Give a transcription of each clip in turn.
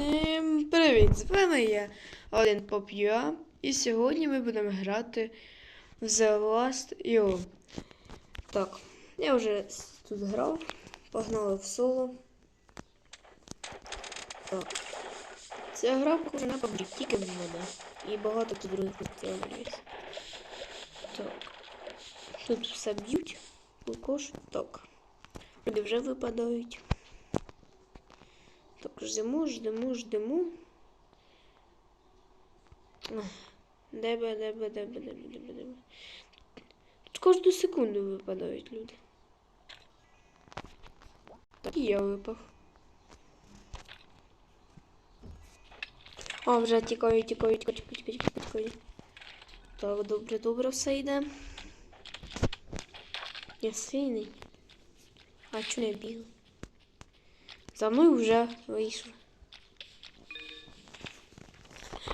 Всім привіт! З вами я один Поп'юа. І сьогодні ми будемо грати в The Last IO. Так, я вже тут грав, погнали в соло. Так. Ця гра похожа на PUBG, тільки в вода. І багато тут других є. Так. Тут все б'ють. Лукош. Так. Люди вже випадають. Так, ждемо, ждемо, ждемо. Ех, Дебе, дебе, дебе, дебе, дебе. Тут кожну секунду випадають люди. Так і я випав. О, вже тікаю, тікаю, тікаю, тікаю, тікаю, тікаю. Так, добре, добре все йде. Я сильний. А чого не бігав? За мною вже вийшов.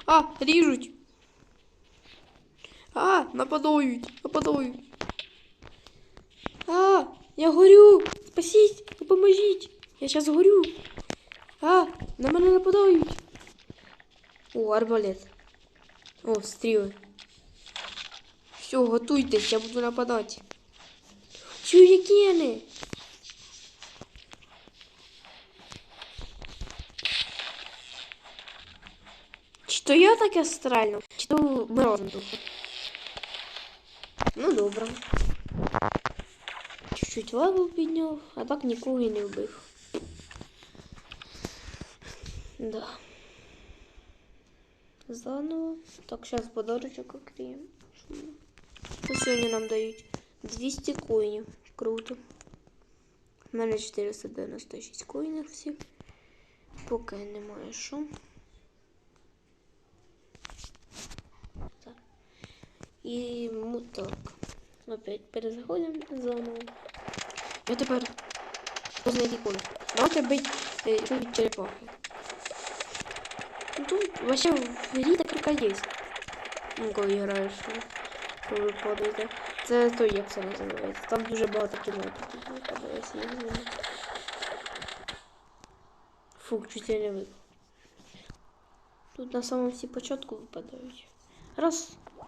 А, ріжуть. А, нападають, нападають. А, я горю. Спасіть, допоможіть. Я зараз горю. А, на мене нападають. О, арбалет. О, стріли. Все, готуйтесь, я буду нападати. Чурікени. То я таке стрельну, чи то духу. Ну добре. Чуть-чуть левел підняв, а так нікого і не вбив. Да. Заново. Так, зараз подарочок окрім. Що сьогодні нам дають? 200 коїнів. Круто. У мене 496 коїнів всіх. Поки немає що. І муток. Опять перезаходимо заново. Я тепер познайти колі. Давайте бить е, бить черепахи. Ну, Тут вообще в грі така є. Ну, коли граєш, ну, коли ви падаєте. Це той, як це називається. Там дуже багато знаю. Фух, чуть я не випав. Тут на самому всі початку випадають. Раз,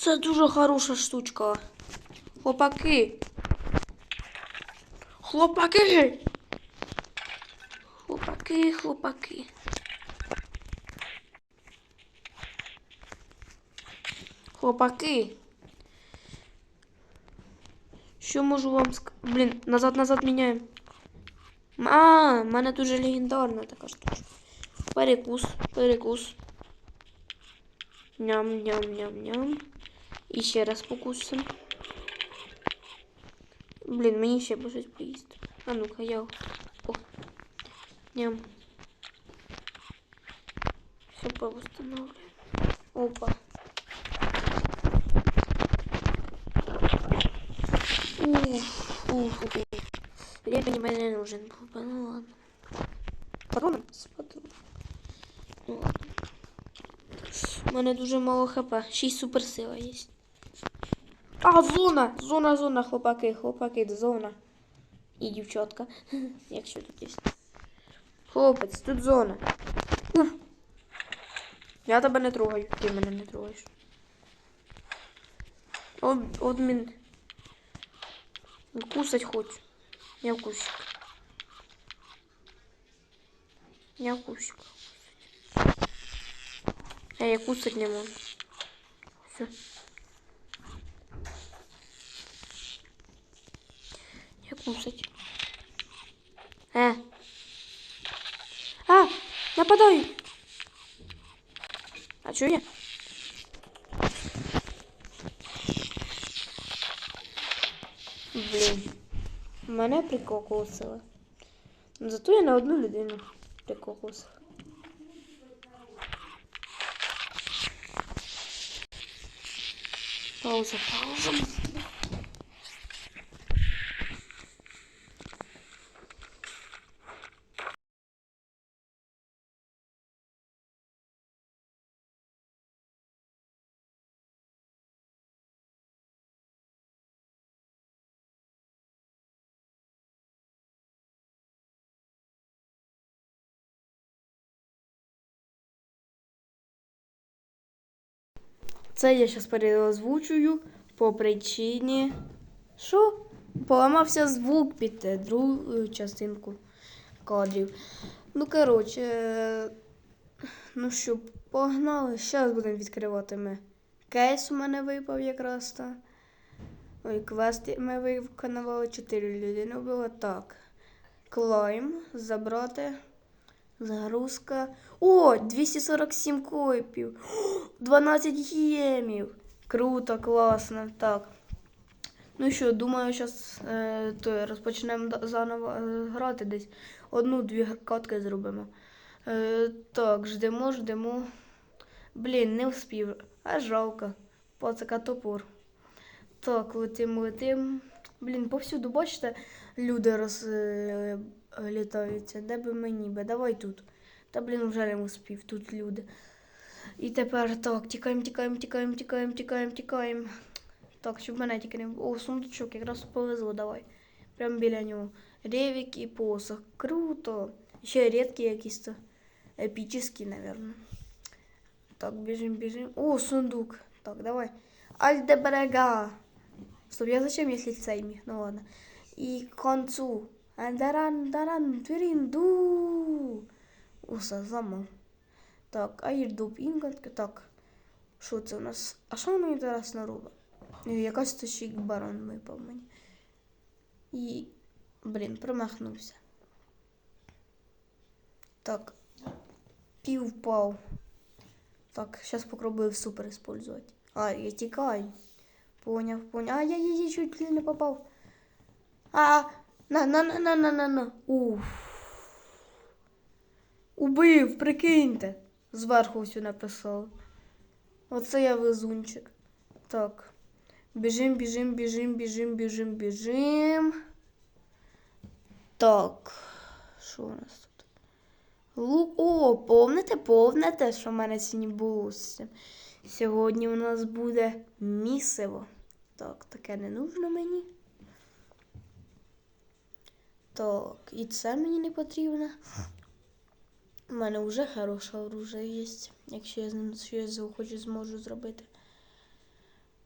Це дуже хороша штучка. Хлопаки. Хлопаки. Хлопаки, хлопаки. Хлопаки. Що можу вам сказати? Блін, назад, назад міняємо. А, в мене дуже легендарна така штука. Перекус, перекус. Ням, ням, ням, ням. І ще раз покусимо. Блін, мені ще б щось поїсти. А ну-ка, я. О. Ням. Все повостанавливаем. Опа. Уф, уф, уф. Времени мне не нужен был бы, ну ладно. Патрон? З патрон. Ну ладно. У мене дуже мало хп. Ще й суперсила є. А, зона! Зона, зона, хлопаки, хлопаки, зона. І дівчатка. Якщо тут є. Хлопець, тут зона. Я тебе не трогаю, ти мене не трогаєш. Об, обмін. Кусать хочу. Я кусик. Я кусик. А я кусать не могу. Все. кусать. Э. А, нападай. А чё я? Блін, мене прикокусили. Зато я на одну людину прикокусив. Пауза, пауза. Це я зараз переозвучую по причині. Що? Поламався звук під другу частинку кадрів. Ну, коротше, ну що, погнали. Зараз будемо відкривати ми. Кейс у мене випав якраз та. Ой, квест ми виконували 4 людини було. Так. Клайм, забрати. Загрузка. О, 247 копів. 12 гемів. Круто, класно. Так. Ну що, думаю, зараз е, розпочнемо заново е, грати десь. Одну-дві катки зробимо. Е, так, ждемо, ждемо. Блін, не вспів. А жалко. Пацака топор. Так, летим, летим. Блін, повсюду, бачите, люди роз, е, літаються. Де би мені би? Давай тут. Та блін, вже не успів, тут люди. І тепер так, тікаємо, тікаємо, тікаємо, тікаємо, тікаємо, тікаємо. Так, щоб мене тільки не. О, сундучок, якраз повезло, давай. Прямо біля нього. Ревік і посох. Круто. Ще рідкі якісь то. Епічні, напевно. Так, біжим, біжим. О, сундук. Так, давай. Альдебрега. Стоп, я зачем, если цей міг? Ну ладно. І концу. Андаран, даран, твірінду. Уса, зламав. Так, айрдуб, інготка. Так. Що це у нас? А що воно інтересно робить? Е, Якась то ще й барон випав мені. І. Блін, промахнувся. Так. Пів впав. Так, зараз попробую супер использовать. А, я тікаю. Поняв, поняв. А, я її чуть не попав. А, на, на, на, на, на, на, на. Уф. Убив, прикиньте. Зверху все написав. Оце я везунчик. Так. Біжим, біжим, біжим, біжим, біжим, біжим. Так. Що у нас тут? Лук. О, помните, помните, що в мене сьогодні було? Сьогодні у нас буде місиво. Так, таке не нужно мені. Так, і це мені не потрібно. У мене вже хороше оружие є, якщо я з ним щось захочу, зможу зробити.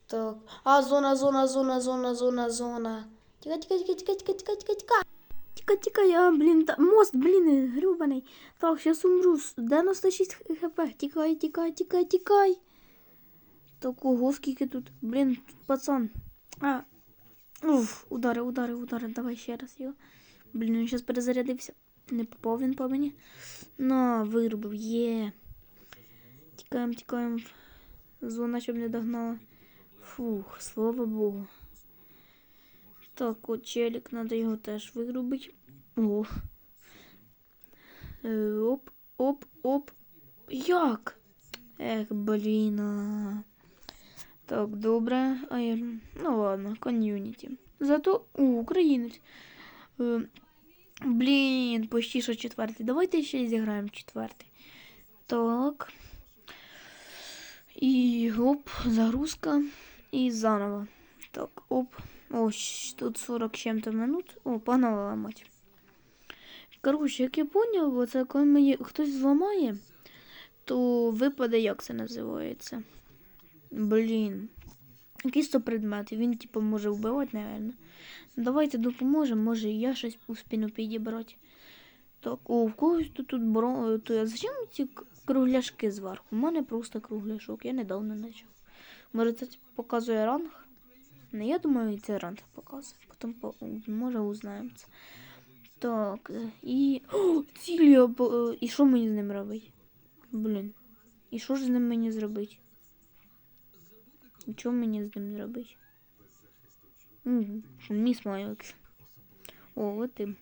Так. А, зона, зона, зона, зона, зона, зона. Тікай, тікай, тікай, тікай, тікай, тікай, тікай, тікай. Тікай, тікай, а, блін, та, мост, блін, грюбаний. Так, зараз умру. 96 хп. Тікай, тікай, тікай, тікай. Так, ого, скільки тут. Блін, пацан. А. Уф, удари, удари, удари. Давай ще раз його. Блін, він зараз перезарядився. Не попав він по мені. На, вирубив, є. Тікаємо, тікаємо. Зона, щоб не догнала. Фух, слава Богу. Так, от челік, треба його теж вирубити. О. Е, оп, оп, оп. Як? Ех, блін. Так, добре. А я... Ну ладно, ком'юніті. Зато у українець. Блін, почти що четвертий. Давайте ще зіграємо четвертий. Так. І оп, загрузка. І заново. Так, оп. Ось, тут 40 чим-то минут. О, погнали ламати. Коротше, як я поняв, оце коли мені хтось зламає, то випаде, як це називається. Блін. Якийсь то предмет, він, типу, може вбивати, напевно. Давайте допоможемо, може я щось успіну підібрати. Так, о, в когось тут, тут бро... То, а зачем ці кругляшки зверху? У мене просто кругляшок, я недавно почав. Може це показує ранг? Не, я думаю, це ранг показує. Потім по... може узнаємо це. Так, і. О, цілі! І що мені з ним робити? Блін. І що ж з ним мені зробити? І мені з ним зробити? Міс Майокс. О, от ти.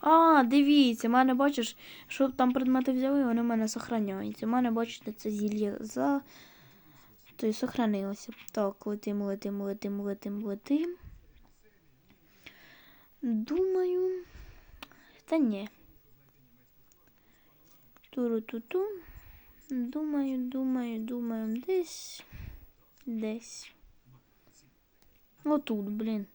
А, дивіться, в мене бачиш, що там предмети взяли, вони в мене сохраняються. У мене, бачите, це зілля за. То й сохранилося. Так, летим, летим, летим, летим, летим. Думаю. Та ні. Туру-ту-ту. Думаю, думаю, думаю, десь. Десь. Отут, блін.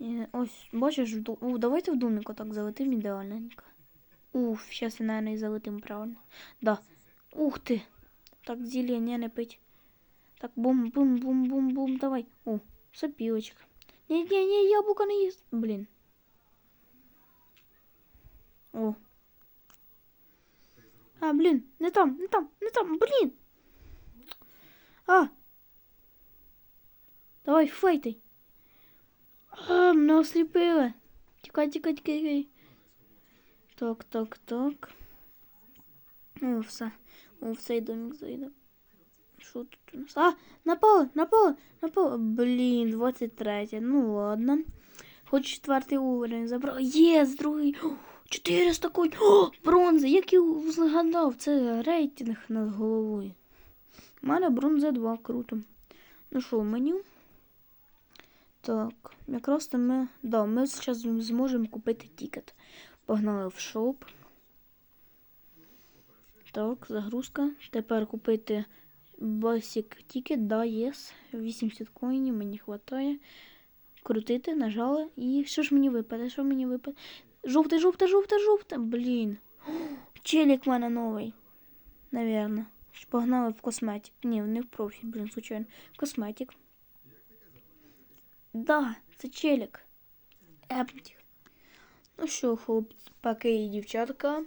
Е, Ось, бачиш, в ду- О, давайте в домик так залетим ідеальненько. Уф, сейчас я, наверное, и залетим правильно. Да. Ух ты. Так, зелье не не пить. Так, бум-бум-бум-бум-бум, давай. О, сопілочка. Не-не-не, яблуко не їсть. Блін. О. А, блін, не там, не там, не там, блін. А. Давай, фейтай. А, мене осліпили. Тікай, тікай, тікай, так. О, все. О, домик зайде. Що тут у нас? А, напало, напало, напало. Блін, 23. Ну ладно. Хоч четвертий уровень забрав. Єс, другий. О, 400 конь. О, бронза. Як я згадав, це рейтинг над головою. У мене бронза 2, круто. Ну що, меню? Так, якраз то ми. Да, ми зараз зможемо купити тікет. Погнали в шоп. Так, загрузка. Тепер купити Basic Ticket, да, єс. 80 коїнів мені вистачає. Крутити, нажали. І що ж мені випаде? Що мені випаде? Жовте, жовте, жовте, жовте. Блін. Челік в мене новий. Навірно. Погнали в косметик. Ні, не в профіль, блін, случайно. Косметик. Да, це челік. Ну що, хлопаки і дівчатка,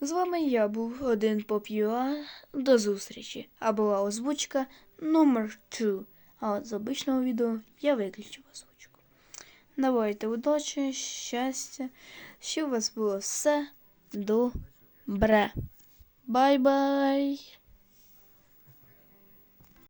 з вами я був один Поп.ua. До зустрічі. А була озвучка номер 2. А от з обичного відео я виключив озвучку. Давайте удачі, щастя, щоб у вас було все добре. Бай-бай!